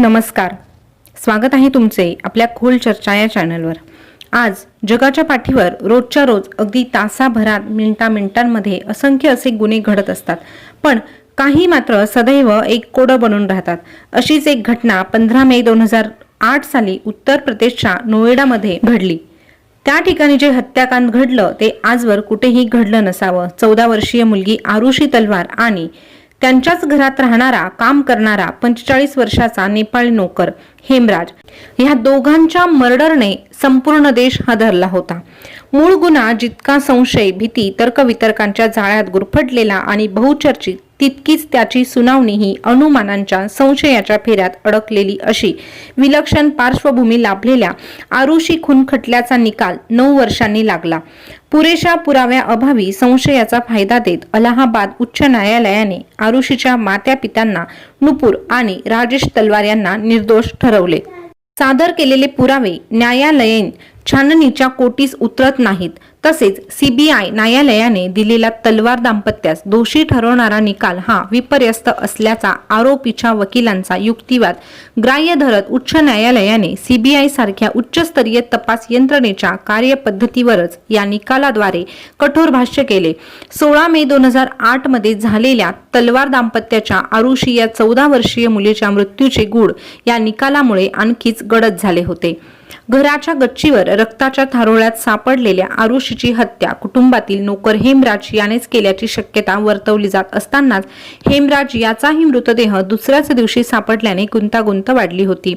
नमस्कार. स्वागत आहे तुमचे आपल्या खोल चर्चा या चॅनलवर. आज जगाच्या पाठीवर रोजच्या रोज अगदी तासाभरात मिनिटा मिनिटांमध्ये असंख्य असे गुन्हे घडत असतात. पण काही मात्र सदैव एक कोडं बनून राहतात. अशीच एक घटना पंधरा मे दोन हजार आठ साली उत्तर प्रदेशच्या नोएडामध्ये घडली. त्या ठिकाणी जे हत्याकांड घडलं ते आजवर कुठेही घडलं नसावं. चौदा वर्षीय मुलगी आरुषी तलवार आणि त्यांच्याच घरात राहणारा काम करणारा पंचेचाळीस वर्षाचा नेपाळी नोकर हेमराज. ह्या दोघांच्या मर्डरने संपूर्ण देश हादरला होता. मूळ गुन्हा जितका संशय भीती तर्कवितर्कांच्या जाळ्यात गुरफटलेला आणि बहुचर्चित तितकीच त्याची सुनावणी ही अनुमानांच्या संशयाच्या फेऱ्यात अडकलेली अशी विलक्षण पार्श्वभूमी लाभलेल्या आरुषी खून खटल्याचा निकाल नऊ वर्षांनी लागला. पुरेशा पुराव्या अभावी संशयाचा फायदा देत अलाहाबाद उच्च न्यायालयाने आरुषीच्या मात्या पित्यांना नुपूर आणि राजेश तलवार यांना निर्दोष ठरवले. सादर केलेले पुरावे न्यायालयीन छाननीच्या कोटीस उतरत नाहीत. तसेच सीबीआय न्यायालयाने दिलेला तलवार दाम्पत्यास दोषी ठरवणारा निकाल हा विपर्यस्त असल्याचा आरोपीच्या वकिलांचा युक्तिवाद. ग्राह्य धरत उच्च न्यायालयाने सीबीआय सारख्या उच्चस्तरीय तपास यंत्रणेच्या कार्यपद्धतीवरच या निकालाद्वारे कठोर भाष्य केले. सोळा मे दोन हजार आठमध्ये झालेल्या तलवार दाम्पत्याच्या आरुषी या चौदा वर्षीय मुलीच्या मृत्यूचे गूढ या निकालामुळे आणखीच गडद झाले होते. घराच्या गच्चीवर रक्ताच्या थारोळ्यात सापडलेल्या आरुषीची हत्या. कुटुंबातील नोकर हेमराज यानेच केल्याची शक्यता वर्तवली जात असतानाच हेमराज याचाही मृतदेह दुसऱ्याच दिवशी सापडल्याने गुंतागुंत वाढली होती.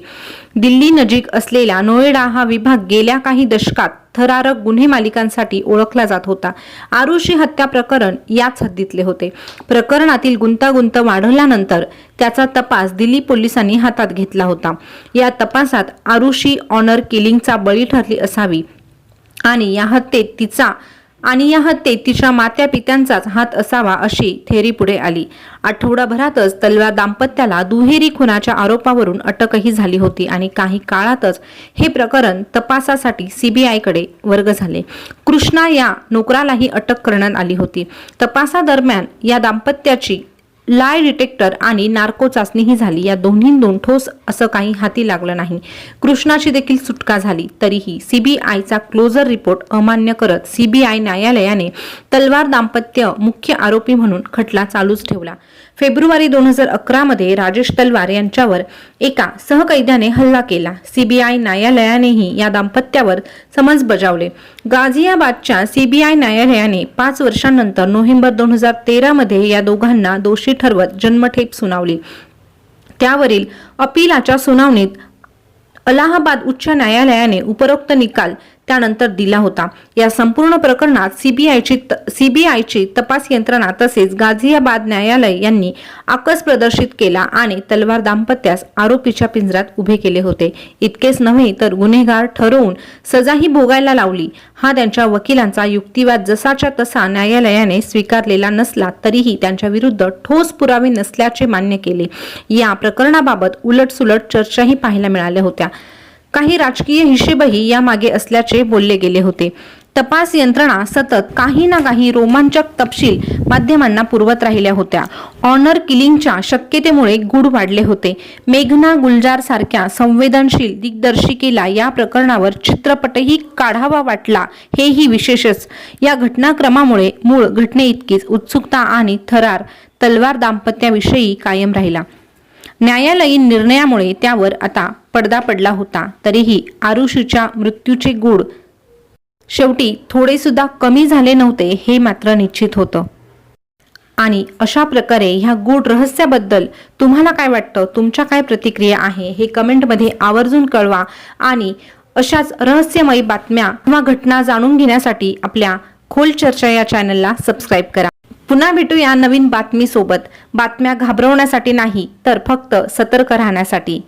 दिल्ली नजीक असलेला नोएडा हा विभाग गेल्या काही दशकात थरारक गुन्हे मालिकांसाठी ओळखला जात होता. आरुषी हत्या प्रकरण याच हद्दीतले होते. प्रकरणातील गुंतागुंत वाढवल्यानंतर त्याचा तपास दिल्ली पोलिसांनी हातात घेतला होता. या तपासात आरुषी ऑनर किलिंगचा बळी ठरली असावी आणि या हत्येत तिचा आणि या हत्येत तिच्या मात्या पित्यांचाच हात असावा अशी थेरी पुढे आली. आठवडाभरातच तलवार दाम्पत्याला दुहेरी खुनाच्या आरोपावरून अटकही झाली होती आणि काही काळातच हे प्रकरण तपासासाठी सीबीआयकडे वर्ग झाले. कृष्णा या नोकरालाही अटक करण्यात आली होती. तपासादरम्यान या दाम्पत्याची लाय डिटेक्टर आणि नार्को चाचणीही झाली. या दोन्हींतून ठोस असं काही हाती लागलं नाही. कृष्णाची देखील सुटका झाली. तरीही सीबीआयचा क्लोजर रिपोर्ट अमान्य करत सीबीआय न्यायालयाने तलवार दाम्पत्य मुख्य आरोपी म्हणून खटला चालूच ठेवला. फेब्रुवारी दोन हजार अकरा मध्ये राजेश तलवार यांच्यावर एका सहकैद्याने हल्ला केला. सीबीआय न्यायालयानेही या दाम्पत्यावर समन्स बजावले. गाझियाबादच्या सीबीआय न्यायालयाने पाच वर्षांनंतर नोव्हेंबर दोन हजार तेरा मध्ये या दोघांना दोषी ठरवत जन्मठेप सुनावली. त्यावरील अपिलाच्या सुनावणीत अलाहाबाद उच्च न्यायालयाने उपरोक्त निकाल त्यानंतर दिला होता. या संपूर्ण प्रकरणात सीबीआयची सीबीआयची तपास यंत्रणा तसेच गाझियाबाद न्यायालय यांनी आकस प्रदर्शित केला आणि तलवार दाम्पत्यास आरोपीच्या पिंजऱ्यात उभे केले होते. इतकेच नव्हे तर गुन्हेगार ठरवून सजाही भोगायला लावली. हा त्यांच्या वकिलांचा युक्तिवाद जसाच्या तसा न्यायालयाने स्वीकारलेला नसला तरीही त्यांच्या विरुद्ध ठोस पुरावे नसल्याचे मान्य केले. या प्रकरणाबाबत उलटसुलट चर्चाही पाहायला मिळाल्या होत्या. काही राजकीय हिशेबही यामागे असल्याचे बोलले गेले होते. तपास यंत्रणा सतत काही ना काही रोमांचक तपशील माध्यमांना पुरवत राहिल्या होत्या. ऑनर किलिंगच्या शक्यतेमुळे गुढ वाढले होते. मेघना गुलजार सारख्या संवेदनशील दिग्दर्शिकेला या प्रकरणावर चित्रपटही काढावा वाटला हेही विशेषच. या घटनाक्रमामुळे मूळ घटने इतकीच उत्सुकता आणि थरार तलवार दाम्पत्याविषयी कायम राहिला. न्यायालयीन निर्णयामुळे त्यावर आता पडदा पडला होता. तरीही आरुषीच्या मृत्यूचे गूढ शेवटी थोडे सुद्धा कमी झाले नव्हते हे मात्र निश्चित होतं. आणि अशा प्रकारे ह्या गूढ रहस्याबद्दल तुम्हाला काय वाटतं? तुमच्या काय प्रतिक्रिया आहे? हे कमेंटमध्ये आवर्जून कळवा आणि अशाच रहस्यमयी बातम्या किंवा घटना जाणून घेण्यासाठी आपल्या खोल चर्चा या चॅनलला सबस्क्राईब करा. पुन्हा भेटूया नवीन बातमीसोबत. बातम्या घाबरवण्यासाठी नाही तर फक्त सतर्क राहण्यासाठी.